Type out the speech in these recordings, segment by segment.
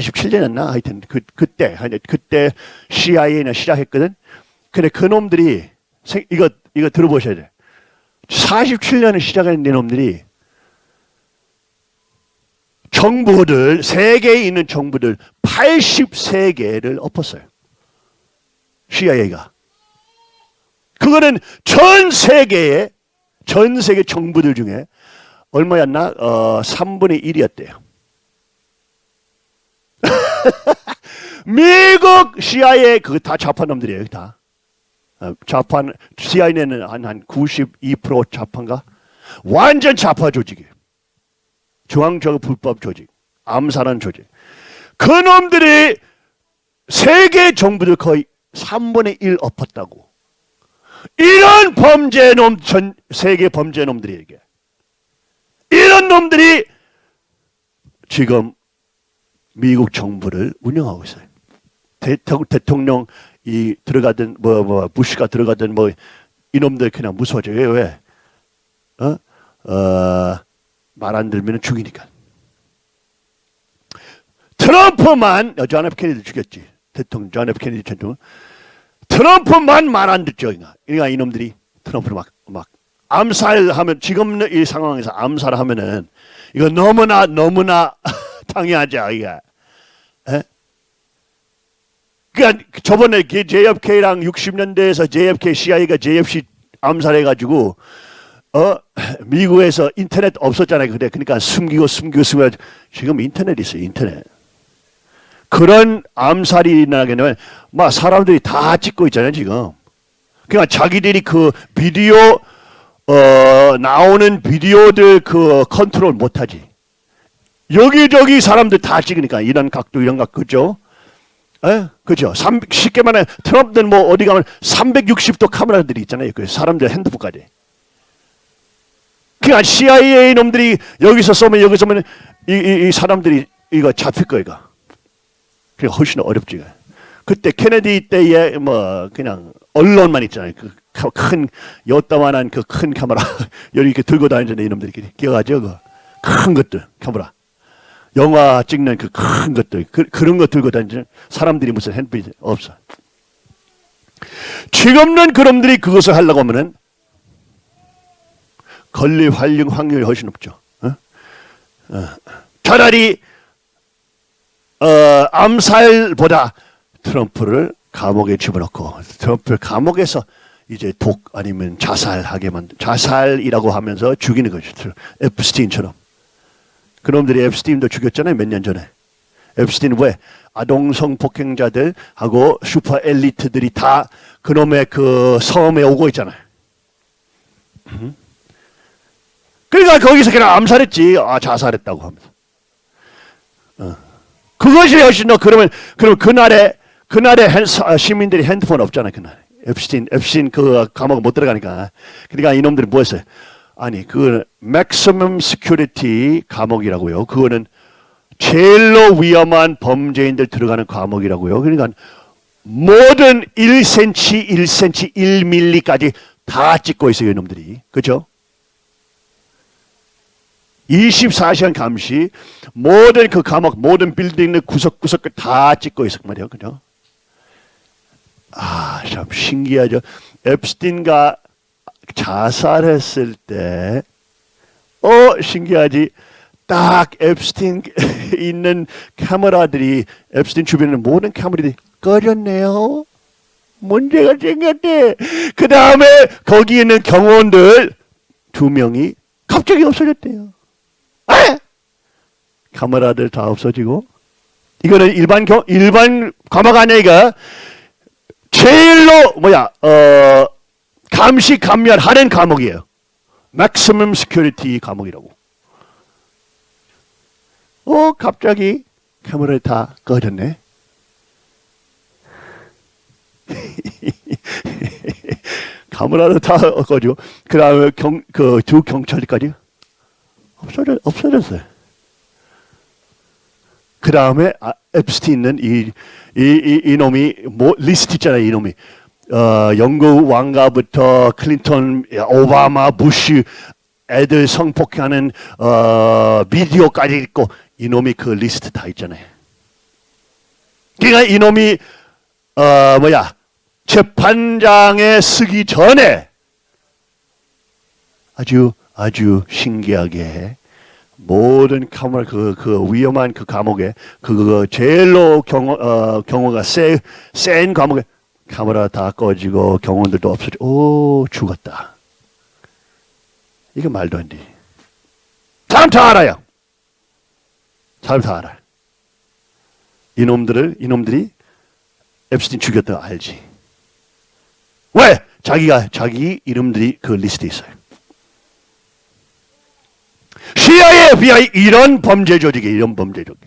47년이었나 하여튼 그 그때 그때 CIA는 시작했거든. 근데 그 놈들이 생- 이거 이거 들어보셔야 돼. 47년을 시작한 네 놈들이 정부들 세계에 있는 정부들 83개를 엎었어요. CIA가. 그거는 전 세계의 전 세계 정부들 중에 얼마였나? 어, 3분의 1이었대요. 미국 CIA 그거 다 좌파 놈들이에요, 다. 어, 좌파 CIA는 한, 한 92% 좌파인가? 완전 좌파 조직이에요. 중앙적 불법 조직, 암살한 조직. 그 놈들이 세계 정부들 거의 3분의 1 엎었다고. 이런 범죄 놈, 전 세계 범죄 놈들에게. 이런 놈들이 지금 미국 정부를 운영하고 있어요. 대통, 대통령 이 들어가든 뭐, 뭐, 부시가 들어가든 뭐, 이놈들 그냥 무서워져. 왜, 왜? 어? 어, 말 안 들으면 죽이니까. 트럼프만, 어, 존 F 케네디 죽였지. 대통령 존 F 케네디 대통령. 트럼프만 말 안 듣죠. 그러니까 이놈들이 트럼프를 막, 막 암살하면, 지금 이 상황에서 암살하면은 이거 너무나, 너무나 당연하죠. 이게. 에? 그러니까 저번에 그 JFK랑 60년대에서 JFK CIA가 JFC 암살해가지고 어 미국에서 인터넷 없었잖아요. 그래 그러니까 숨기고 숨기고 숨기고 지금 인터넷 있어요. 인터넷. 그런 암살이 나게 되면 막 사람들이 다 찍고 있잖아요. 지금. 그러니까 자기들이 그 비디오 어 나오는 비디오들 그 컨트롤 못하지. 여기저기 사람들 다 찍으니까 이런 각도 이런 각 그죠? 에? 그죠? 3 쉽게 말해 트럼프는 뭐 어디 가면 360도 카메라들이 있잖아요. 그 사람들 핸드폰까지. 그러니까 CIA 놈들이 여기서 쏘면 여기서 쏘면 이, 이, 이 사람들이 이거 잡힐 거 이거. 그게 훨씬 어렵지. 그때 케네디 때에 뭐 그냥 언론만 있잖아요. 그큰 요따만한 그 큰 카메라 여기 이렇게 들고 다니는 이놈들이 기억하죠? 그 큰 것들 카메라. 영화 찍는 그 큰 것들 그, 그런 거 들고 다니는 사람들이 무슨 핸드폰이 없어. 지금은 그놈들이 그것을 하려고 하면은 권리 활용 확률이 훨씬 높죠. 어? 어. 차라리 어, 암살보다 트럼프를 감옥에 집어넣고 트럼프를 감옥에서 이제 독 아니면 자살하게 만들 자살이라고 하면서 죽이는 거죠. 에프스틴처럼. 그놈들이 앱스틴도 죽였잖아요. 몇 년 전에. 앱스틴 왜? 아동성 폭행자들하고 슈퍼 엘리트들이 다 그놈의 그 섬에 오고 있잖아요. 음. 그러니까 거기서 그냥 암살했지. 아, 자살했다고 하면서. 어. 그것이 훨씬 더 그러면 그럼 그날에 그날에 핸, 시민들이 핸드폰 없잖아요. 그날. 앱스틴 앱스틴 그 감옥 못 들어가니까. 그러니까 이놈들이 뭐 했어요? 아니, 그 맥시멈 시큐리티 감옥이라고요. 그거는 제일로 위험한 범죄인들 들어가는 감옥이라고요. 그러니까 모든 1cm, 1cm, 1mm까지 다 찍고 있어요, 이놈들이. 그죠? 24시간 감시, 모든 그 감옥, 모든 빌딩의 구석구석 다 찍고 있을 말이에요. 그죠? 아, 참 신기하죠. 앱스틴과 자살했을 때, 어, 신기하지. 딱 앱스틴 있는 카메라들이, 앱스틴 주변에 모든 카메라들이 꺼졌네요. 문제가 생겼대. 그 다음에 거기 있는 경호원들 두 명이 갑자기 없어졌대요. 에? 카메라들 다 없어지고, 이거는 일반 경, 일반 아니야, 이거. 제일로, 뭐야, 어, 감시 감면하는 감옥이에요. maximum security 감옥이라고. 어, 갑자기 카메라를 다 꺼졌네. 카메라를 다 꺼지고, 그 다음에 경, 그두 경찰까지 없어졌, 없어졌어요. 그 다음에 아, 앱스틴은 이, 이, 이, 이 놈이, 뭐, 리스트 있잖아요, 이 놈이. 어, 영국 왕가부터 클린턴, 오바마, 부시 애들 성폭행하는 어, 비디오까지 있고 이놈이 그 리스트 다 있잖아요. 그러니까 이놈이 어 뭐야 재판장에 쓰기 전에 아주 아주 신기하게 모든 감옥 그, 그 위험한 그 감옥에 그, 그 제일로 경호 어, 경호가 세, 센 감옥에 카메라 다 꺼지고 경호원들도 없어지고 오 죽었다. 이거 말도 안 돼. 사람 다 알아요. 사람 다 알아요. 이놈들을 이놈들이 앱스틴 죽였다고 알지. 왜? 자기가 자기 이름들이 그 리스트에 있어요. CIA, 이런 범죄 조직이 이런 범죄 조직.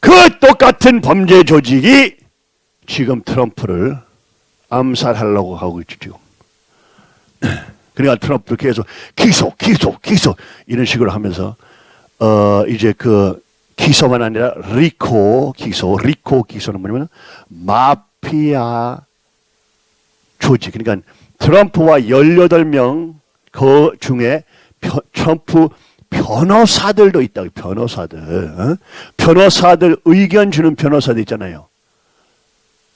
그 똑같은 범죄 조직이 지금 트럼프를 암살하려고 하고 있죠 지금. 그러니까 트럼프를 계속 기소, 기소, 기소 이런 식으로 하면서 어 이제 그 기소만 아니라 리코 기소, 리코 기소는 뭐냐면 마피아 조직. 그러니까 트럼프와 18명 그 중에 펴- 트럼프 변호사들도 있다고 변호사들. 어? 변호사들 의견 주는 변호사들 있잖아요.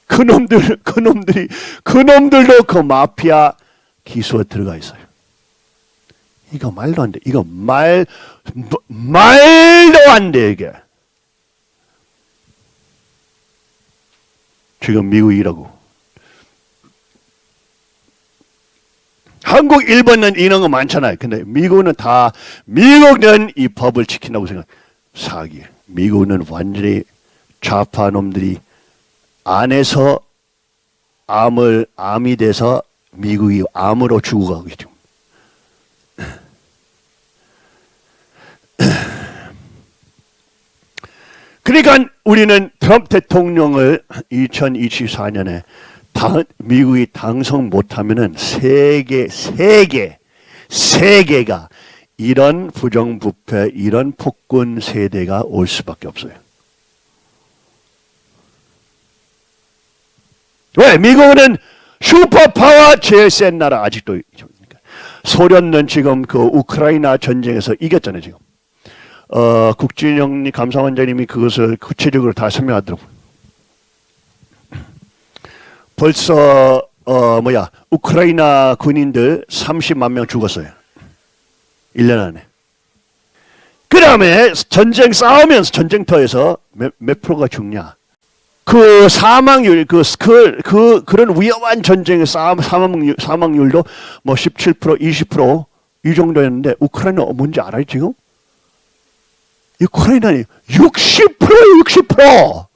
그 놈들 그 놈들이 그 놈들도 그 마피아 기소에 들어가 있어요. 이거 말도 안 돼. 이거 말 뭐- 말도 안 돼 이게. 지금 미국이라고. 한국, 일본은 이런 거 많잖아요. 근데 미국은 다, 미국은 이 법을 지킨다고 생각, 사기. 미국은 완전히 좌파 놈들이 안에서 암을, 암이 돼서 미국이 암으로 죽어가고 있죠. 그러니까 우리는 트럼프 대통령을 2024년에 당, 미국이 당선 못하면은 세계 세계 세계가 이런 부정부패 이런 폭군 세대가 올 수밖에 없어요. 왜 미국은 슈퍼파워 제일 센 나라 아직도. 소련은 지금 그 우크라이나 전쟁에서 이겼잖아요 지금. 어, 국진영 감사원장님이 그것을 구체적으로 다 설명하더라고요. 벌써 어 뭐야 우크라이나 군인들 30만 명 죽었어요. 1년 안에. 그 다음에 전쟁 싸우면서 전쟁터에서 몇, 몇 프로가 죽냐? 그 사망률, 그, 그, 그, 그런 위험한 전쟁의 사망률, 사망률도 뭐 17%, 20%이 정도였는데, 우크라이나 뭔지 알아요, 지금? 우크라이나는 60%, 60%!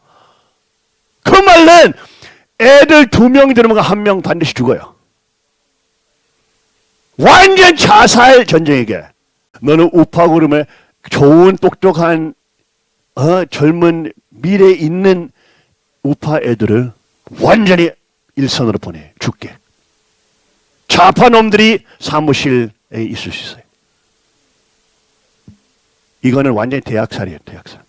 그 말은 애들 두명 들으면 한 명 반드시 죽어요. 완전 자살 전쟁이게. 너는 우파 그룹에 좋은 똑똑한 어, 젊은 미래 있는 우파 애들을 완전히 일선으로 보내 죽게. 좌파 놈들이 사무실에 있을 수 있어요. 이거는 완전히 대학살이에요, 대학살.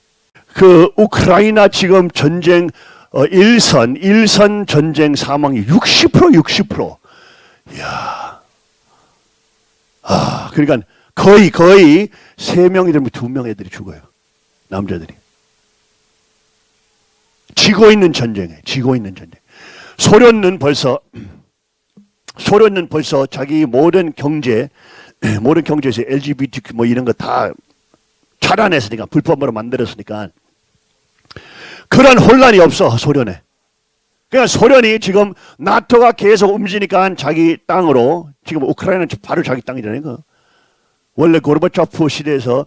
그 우크라이나 지금 전쟁 어, 일선 일선 전쟁 사망이 60% 60%. 이야. 아, 그러니까 거의 거의 세 명이 되면 두 명 애들이 죽어요. 남자들이. 지고 있는 전쟁에 지고 있는 전쟁. 소련은 벌써 소련은 벌써 자기 모든 경제 모든 경제에서 LGBTQ 뭐 이런 거 다 차단했으니까 불법으로 만들었으니까 그런 혼란이 없어 소련에. 그러니까 소련이 지금 나토가 계속 움직이니까 자기 땅으로 지금 우크라이나는 바로 자기 땅이잖아요. 그. 원래 고르바초프 시대에서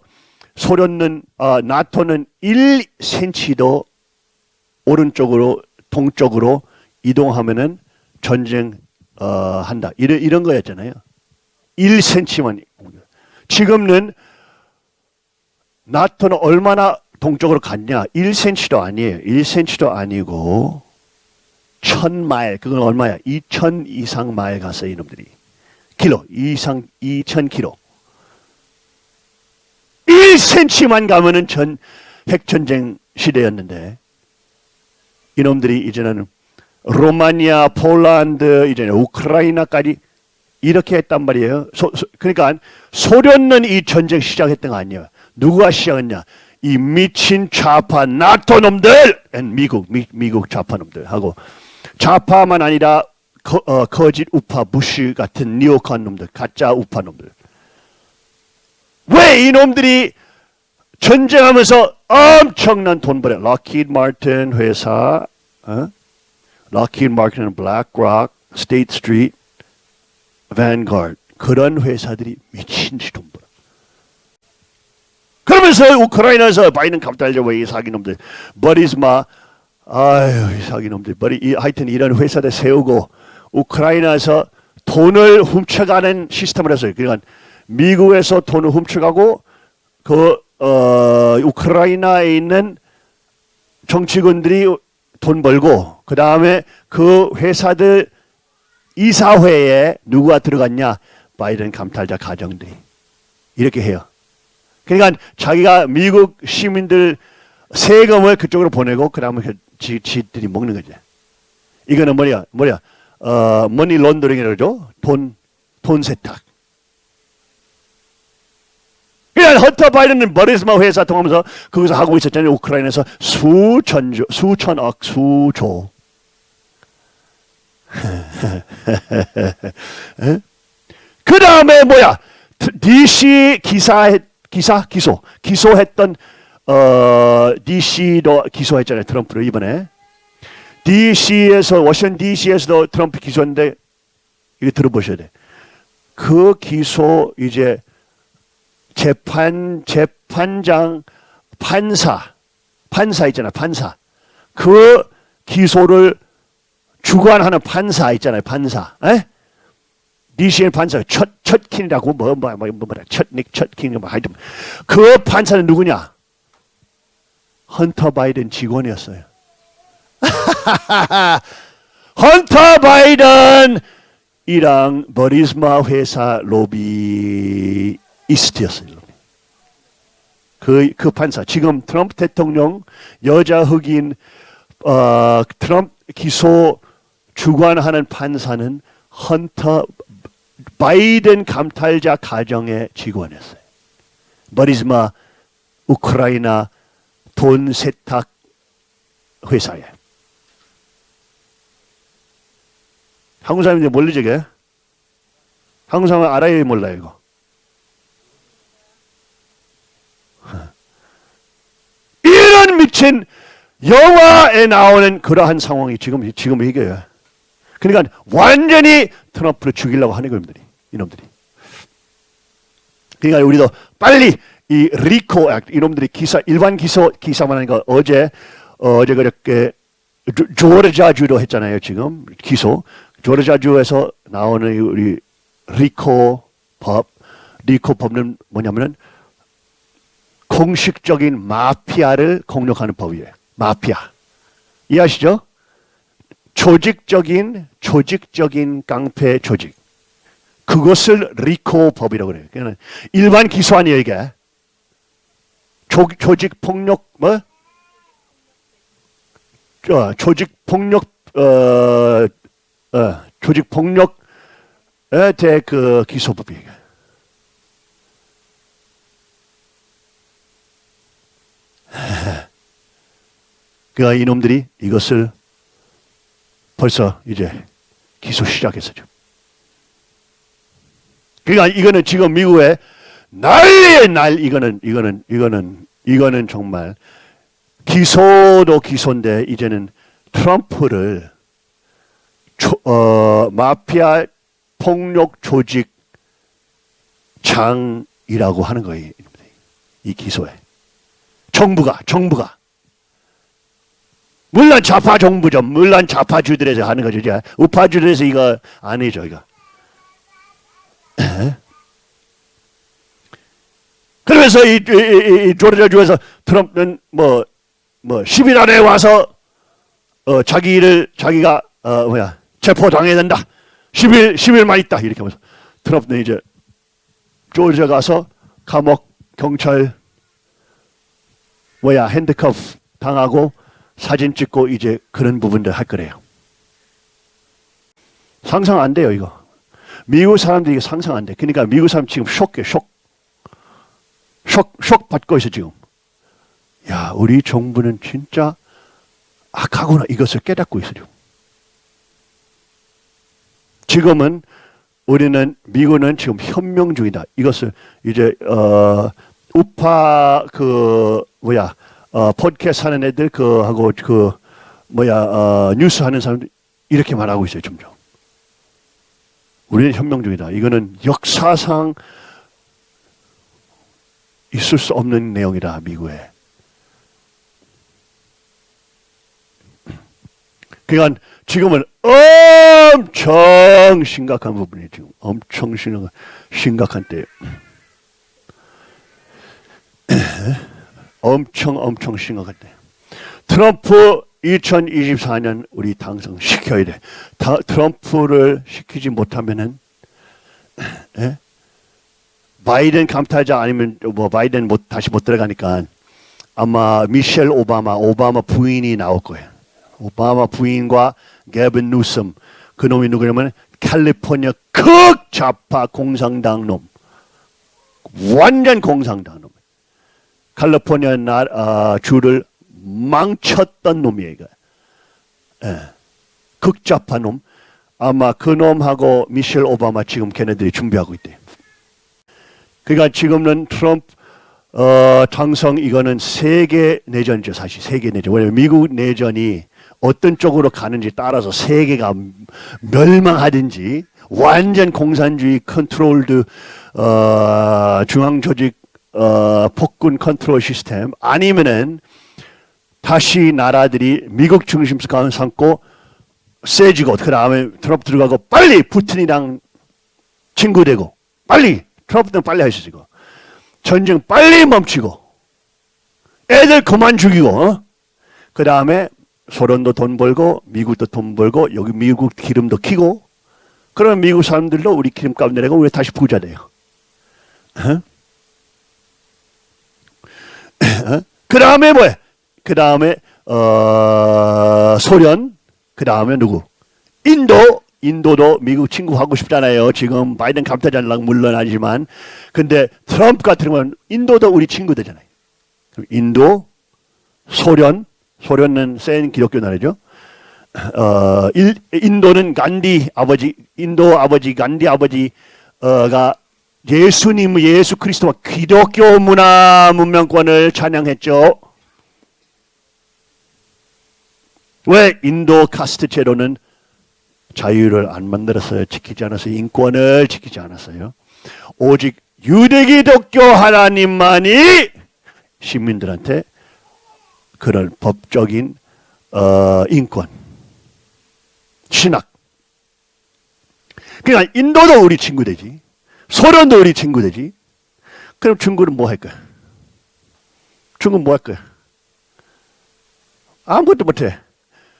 소련은 아, 나토는 1cm도 오른쪽으로 동쪽으로 이동하면은 전쟁 어, 한다. 이런 이런 거였잖아요. 1cm만. 지금은 나토는 얼마나 동쪽으로 갔냐? 1cm도 아니에요. 1cm도 아니고 천 마일. 그건 얼마야? 2천 이상 마일 갔어요, 이놈들이. 킬로 이상 2천 킬로. 1cm만 가면은 전 핵전쟁 시대였는데 이놈들이 이제는 로마니아, 폴란드, 이제 우크라이나까지 이렇게 했단 말이에요. 소, 소- 그러니까 소련은 이 전쟁 시작했던 거 아니에요. 누가 시작했냐? 이 미친 좌파 나토 놈들, 미국 미, 미국 좌파 놈들 하고 좌파만 아니라 거, 어, 거짓 우파 부시 같은 니오컨 놈들, 가짜 우파 놈들. 왜 이 놈들이 전쟁하면서 엄청난 돈 벌어? 락키드 마틴 회사, 어? 락키드 마틴은 블랙락, 스테이트 스트리트, 밴가드 그런 회사들이 미친 듯이 돈 벌어. 그러면서 우크라이나에서 바이든 갑달려 왜이 사기놈들 버리스마 아유 이 사기놈들 버리 이, 하여튼 이런 회사들 세우고 우크라이나에서 돈을 훔쳐가는 시스템을 했어요. 그러니까 미국에서 돈을 훔쳐가고 그 어, 우크라이나에 있는 정치군들이 돈 벌고 그 다음에 그 회사들 이사회에 누가 들어갔냐 바이든 감탈자 가정들이 이렇게 해요. 그러니까 자기가 미국 시민들 세금을 그쪽으로 보내고 그다음에 그 지, 지들이 먹는 거죠. 이거는 뭐야 뭐야 어 머니 론더링이라죠. 돈 돈 세탁. 그냥 헌터 바이든은 버리스마 회사 통하면서 거기서 하고 있었잖아요. 우크라이나에서 수천조, 수천억, 수조. 그 다음에 뭐야? DC 기사 기사 기소 기소했던 어 DC도 기소했잖아요. 트럼프를 이번에 DC에서 워싱턴 DC에서도 트럼프 기소했는데 이거 들어보셔야 돼. 그 기소 이제 재판 재판장 판사 판사 있잖아요 판사. 그 기소를 주관하는 판사 있잖아요 판사. 에? DCN 판사 첫 첫킨이라고 뭐, 뭐, 뭐라 첫닉 첫킨 뭐 하여튼. 그 판사는 누구냐? 헌터 바이든 직원이었어요. 헌터 바이든! 이랑 버리스마 회사 로비 이스트였어요. 그, 그 판사, 지금 트럼프 대통령 여자 흑인, 어, 트럼프 기소 주관하는 판사는 헌터 바이든 감탈자 가정의 직원이었어요. 버리스마 우크라이나 돈 세탁 회사에. 한국 사람인데 모르지 게 한국 사람은 알아야 몰라요 이거. 미친 영화에 나오는 그러한 상황이 지금 지금 이게요. 그러니까 완전히 트럼프를 죽이려고 하는 겁니다. 이놈들이. 그러니까 우리도 빨리 이 리코 액트 이놈들이 기사 일반 기소 기사만 하니까 어제 어, 어제 그렇게 조- 조르자주로 했잖아요 지금 기소 조르자주에서 나오는 이 우리 리코 법 리코 법은 뭐냐면은 공식적인 마피아를 공격하는 법이에요 마피아 이해하시죠? 조직적인 조직적인 깡패 조직 그것을 리코 법이라고 그래요. 그러니까 일반 기소 아니에요 이게. 조, 조직 폭력 뭐? 저, 조직 폭력 어, 어 조직 폭력에 대해 그 기소법이에요. 그러니까 이놈들이 이것을 벌써 이제 기소 시작했었죠. 그러니까 이거는 지금 미국에 난리의 날 이거는 이거는 이거는 이거는 정말 기소도 기소인데 이제는 트럼프를 조, 어, 마피아 폭력 조직 장이라고 하는 거예요. 이 기소에 정부가 정부가 물론 좌파 정부죠. 물론 좌파주들에서 하는 거죠. 우파주들에서 이거 아니죠. 이거. 그러면서 이, 이, 이, 이 조르자 주에서 트럼프는 뭐, 뭐 10일 안에 와서 어, 자기를 자기가 어, 뭐야 체포 당해야 된다. 10일 10일만 있다 이렇게 하면서 트럼프는 이제 조르자 가서 감옥 경찰 뭐야 핸드커프 당하고 사진 찍고 이제 그런 부분들 할 거래요. 상상 안 돼요 이거. 미국 사람들이 상상 안 돼. 그러니까 미국 사람 지금 쇼크에 쇼. 쇼, 쇼 받고 있어 지금. 우리 정부는 진짜 악하구나 이것을 깨닫고 있어요. 지금은 우리는 미국은 지금 현명 중이다. 이것을 이제 어 우파 그 뭐야 어 팟캐스트 하는 애들 그 하고 그 뭐야 어 뉴스 하는 사람들 이렇게 말하고 있어요 점점. 우리는 현명 중이다. 이거는 역사상 있을 수 없는 내용이다 미국에. 그러니까 지금은 엄청 심각한 부분이 지금 엄청 심각한 때예요. 엄청 엄청 심각한 때. 트럼프 2024년 우리 당선시켜야 돼. 다, 트럼프를 시키지 못하면은 예? 바이든 감타자 아니면 뭐 바이든 못, 다시 못 들어가니까 아마 미셸 오바마 오바마 부인이 나올 거예요. 오바마 부인과 게빈 누섬 그 놈이 누구냐면 캘리포니아 극좌파 공산당 놈 완전 공산당 놈 캘리포니아 나, 어, 주를 망쳤던 놈이에요 이거. 예. 극좌파 놈 아마 그 놈하고 미셸 오바마 지금 걔네들이 준비하고 있대요 그러니까 지금은 트럼프 어, 당성 이거는 세계 내전이죠 사실 세계 내전 왜냐면 미국 내전이 어떤 쪽으로 가는지 따라서 세계가 멸망하든지 완전 공산주의 컨트롤드 어, 중앙 조직 어, 폭군 컨트롤 시스템 아니면은 다시 나라들이 미국 가운 삼고 세지고 그 다음에 트럼프 들어가고 빨리 푸틴이랑 친구 되고 빨리 트럼프는 빨리 있고 전쟁 빨리 멈추고 애들 그만 죽이고 어? 그 다음에 소련도 돈 벌고 미국도 돈 벌고 여기 미국 기름도 키고 그러면 미국 사람들도 우리 기름값 내려고 우리 다시 부자 돼요. 어? 그 다음에 뭐야? 그 다음에 어, 소련, 그 다음에 누구? 인도, 인도도 미국 친구 하고 싶잖아요. 지금 바이든 감타자랑 물론하지만, 근데 트럼프 같은 경우는 인도도 우리 친구 되잖아요. 인도, 소련, 소련은 센 기독교 나라죠. 어, 일, 인도는 간디 아버지, 인도 아버지, 간디 아버지가 예수님, 예수 그리스도와 기독교 문화 문명권을 찬양했죠. 왜 인도 카스트 제도는 자유를 안 만들었어요. 지키지 않았어요. 인권을 지키지 않았어요. 오직 유대기독교 하나님만이 시민들한테 그런 법적인 어, 인권, 신학. 그러니까 인도도 우리 친구 되지. 소련도 우리 친구 되지. 그럼 중국은 뭐 할 거야? 중국은 뭐 할 거야? 아무것도 못해.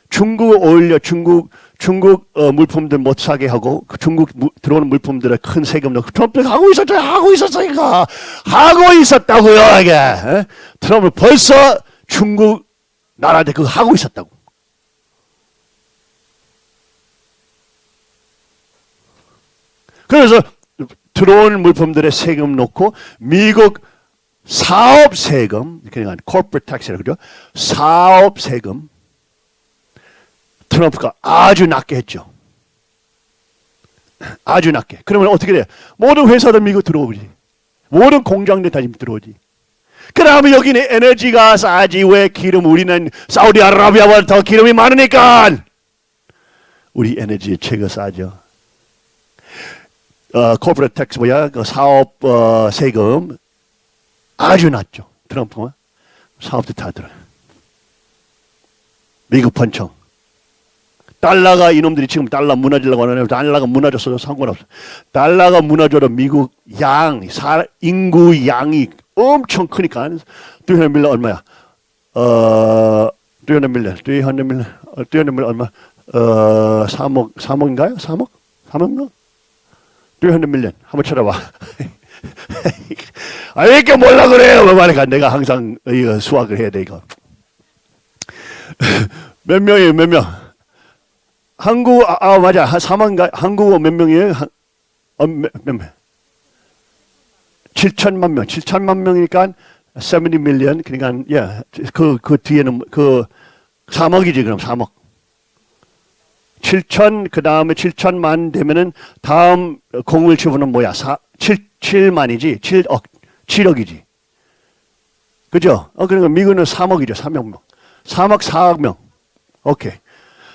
중국 오히려 중국 중국 어, 물품들 못 사게 하고 그 중국 무, 들어오는 물품들에 큰 세금 넣고 트럼프 하고 있었죠 하고 있었으니까 하고 있었다고요 이게 에? 트럼프 벌써 중국 나라한테 그거 하고 있었다고 그래서 들어오는 물품들에 세금 넣고 미국 사업 세금 그러니까 corporate tax라 그죠 사업 세금 트럼프가 아주 낮게 했죠. 아주 낮게. 그러면 어떻게 돼요? 모든 회사들 미국 들어오지. 모든 공장들 다 들어오지. 그 다음에 여기는 에너지가 싸지. 왜 기름 우리는 사우디아라비아보다 더 기름이 많으니까. 우리 에너지 최고 싸죠. 어, 코퍼레 텍스 뭐야? 그 사업 어, 세금 아주 낮죠. 트럼프가 사업도 다 들어요. 미국 번청. 달러가 이놈들이 지금 달러 무너지려고 하는데 달러가 무너졌어도 상관없어. 달러가 무너져도 미국 양, 사, 인구 양이 엄청 크니까 300 밀리언 얼마야? 어, 300 밀리언, 300 밀리언, 300 밀리언 얼마? 어, 3억, 3억인가요? 3억? 3억인가? 300 밀리언. 한번 쳐다봐. 아, 왜 이렇게 몰라 그래요? 뭐 말이까 내가 항상 이거 수학을 해야 돼, 이거. 몇 명이에요, 몇 명? 한국 아, 아 맞아 한 4만가 한국어 몇 명이에요? 한, 어, 몇, 몇 명? 7천만 명 7천만 명이니까 70 million 그러니까 예, 그 그 뒤에는 그 3억이지 그럼 3억. 7천 그 다음에 7천만 되면은 다음 공을 치고는 뭐야? 4, 7 7만이지 7억 7억이지. 그죠? 어 그러니까 미국은 3억이죠 3억 명. 3억 4억 명. 오케이.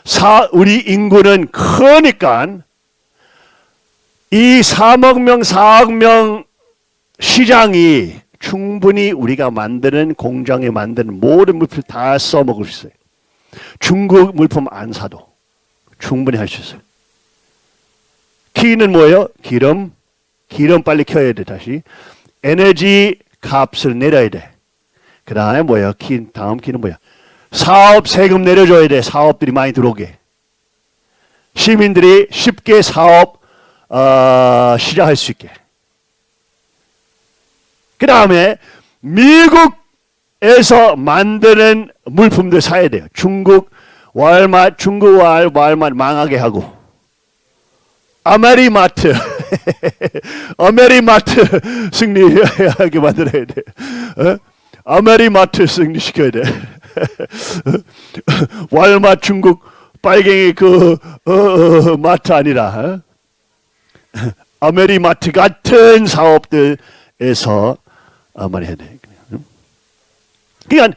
사 우리 인구는 크니까 이 3억 명 4억 명 시장이 충분히 우리가 만드는 공장에 만드는 모든 물품 다 써먹을 수 있어요. 중국 물품 안 사도 충분히 할 수 있어요. 키는 뭐예요? 기름. 기름 빨리 켜야 돼, 다시. 에너지 값을 내려야 돼. 그 다음에 뭐예요? 키, 다음 키는 뭐야? 사업 세금 내려줘야 돼. 사업들이 많이 들어오게. 시민들이 쉽게 사업, 어, 시작할 수 있게. 그 다음에 미국에서 만드는 물품들 사야 돼요. 중국 월마 중국 월 월마 망하게 하고 아메리마트 아메리마트 승리하게 만들어야 돼. 어? 아메리마트 승리시켜야 돼. 월마 중국 빨갱이 그 어, 어, 마트 아니라 어? 아메리마트 같은 사업들에서 어, 말해야 돼. 그러니까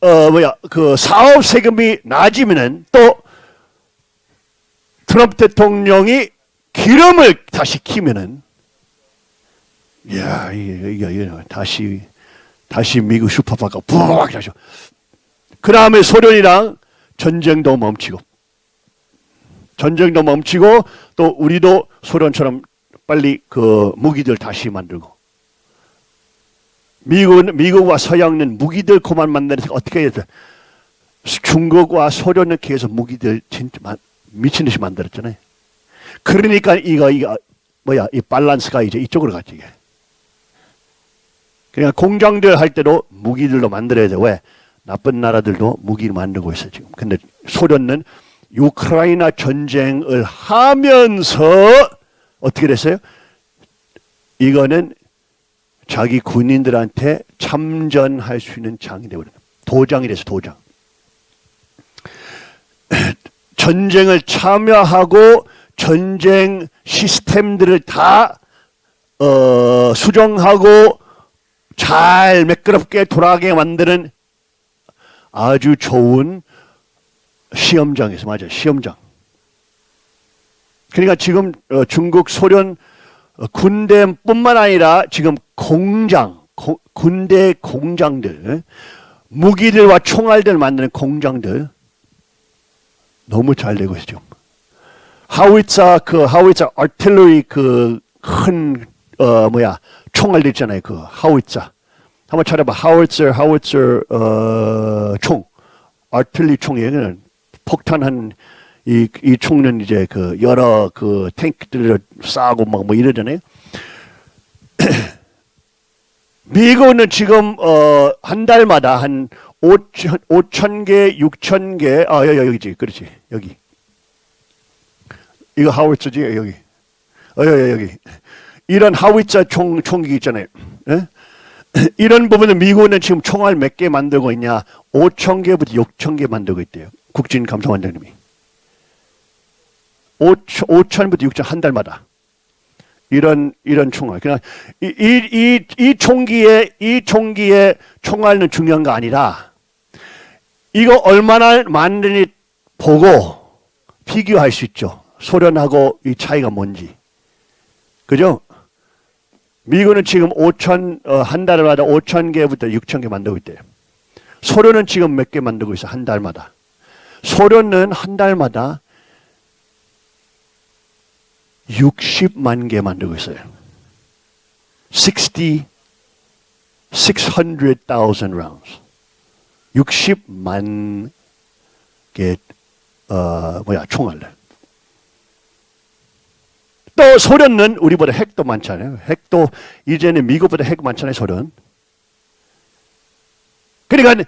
어 뭐야 그 사업 세금이 낮으면은 또 트럼프 대통령이 기름을 다시 키면은 야 이게 이게, 다시 다시 미국 슈퍼파가 부악 하죠. 그 다음에 소련이랑 전쟁도 멈추고 전쟁도 멈추고 또 우리도 소련처럼 빨리 그 무기들 다시 만들고 미국은 미국과 서양은 무기들 그만 만드는 어떻게 해야 돼? 중국과 소련은 계속 무기들 진짜 마- 미친 듯이 만들었잖아요. 그러니까 이거 이거 뭐야 이 밸런스가 이제 이쪽으로 갔지 이게. 그러니까 공장들 할 때도 무기들도 만들어야 돼. 왜? 나쁜 나라들도 무기를 만들고 있어 지금. 근데 소련은 우크라이나 전쟁을 하면서 어떻게 됐어요? 이거는 자기 군인들한테 참전할 수 있는 장이 되버려. 도장이 돼서 도장. 전쟁을 참여하고 전쟁 시스템들을 다 어, 수정하고 잘 매끄럽게 돌아가게 만드는 아주 좋은 시험장에서 맞아요. 시험장. 그러니까 지금 어, 중국 소련 어, 군대뿐만 아니라 지금 공장, 고- 군대 공장들, 무기들과 총알들 만드는 공장들 너무 잘 되고 있죠. 하위차 그 하위차 아틀러리 그큰 어, 뭐야 총알들 있잖아요. 그 하위차 한번 찾아봐. 하위차 하위차 어, 총 아틀리 총이에요. 폭탄한 이, 이 총은 이제 그 여러 그 탱크들을 쏴고 막 뭐 이러잖아요. 미국은 지금 어, 한 달마다 한 5천, 5천 개, 6천 개, 아, 여기, 여기지. 그렇지. 여기. 이거 하위츠지, 여기. 어, 여기, 여기. 이런 하위자 총, 총기 있잖아요. 예? 이런 부분은 미국은 지금 총알 몇 개 만들고 있냐? 5천 개부터 6천 개 만들고 있대요. 국진 감사원장님이. 5천, 5천부터 6천 한 달마다. 이런 이런 총알. 그냥 이이 이이 총기의 이 총기의 총알은 중요한 거 아니라 이거 얼마나 많은지 보고 비교할 수 있죠. 소련하고 이 차이가 뭔지. 그죠? 미국은 지금 5천 어, 한 달마다 5천 개부터 6천 개 만들고 있대요. 소련은 지금 몇 개 만들고 있어 한 달마다. 소련은 한 달마다 60만 개 만들고 있어요. 60, 600,000 rounds. 60만 개, 어, 뭐야, 총알을. 또 소련은 우리보다 핵도 많잖아요. 핵도 이제는 미국보다 핵 많잖아요, 소련. 그러니까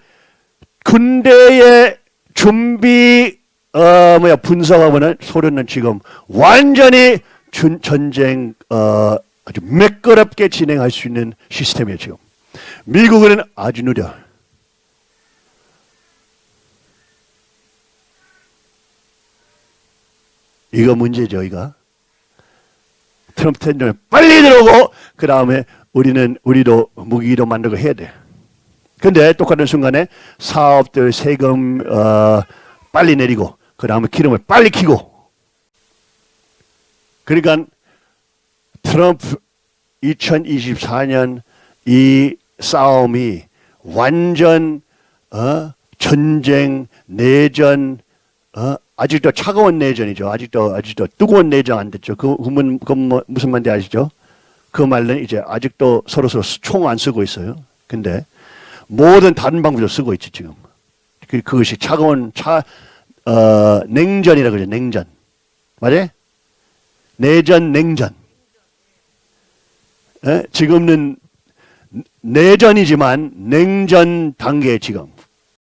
군대의 준비 어 뭐야 분석하면은 소련은 지금 완전히 준, 전쟁 어 아주 매끄럽게 진행할 수 있는 시스템이에요 지금 미국은 아주 느려. 이거 문제죠, 이거. 트럼프 대통령 빨리 들어오고 그 다음에 우리는 우리도 무기도 만들고 해야 돼. 근데 똑같은 순간에 사업들 세금 어, 빨리 내리고 그 다음에 기름을 빨리 키고 그러니까 트럼프 2024년 이 싸움이 완전 어, 전쟁 내전 어, 아직도 차가운 내전이죠. 아직도 아직도 뜨거운 내전 안 됐죠. 그, 그, 문- 그 뭐- 무슨 말인지 아시죠? 그 말은 이제 아직도 서로 서로 총 안 쓰고 있어요. 근데 모든 다른 방법도 쓰고 있지 지금. 그, 그것이 차가운 차 어, 냉전이라 그러죠. 냉전. 맞아요? 내전 냉전. 예? 지금은 내전이지만 냉전 단계 지금.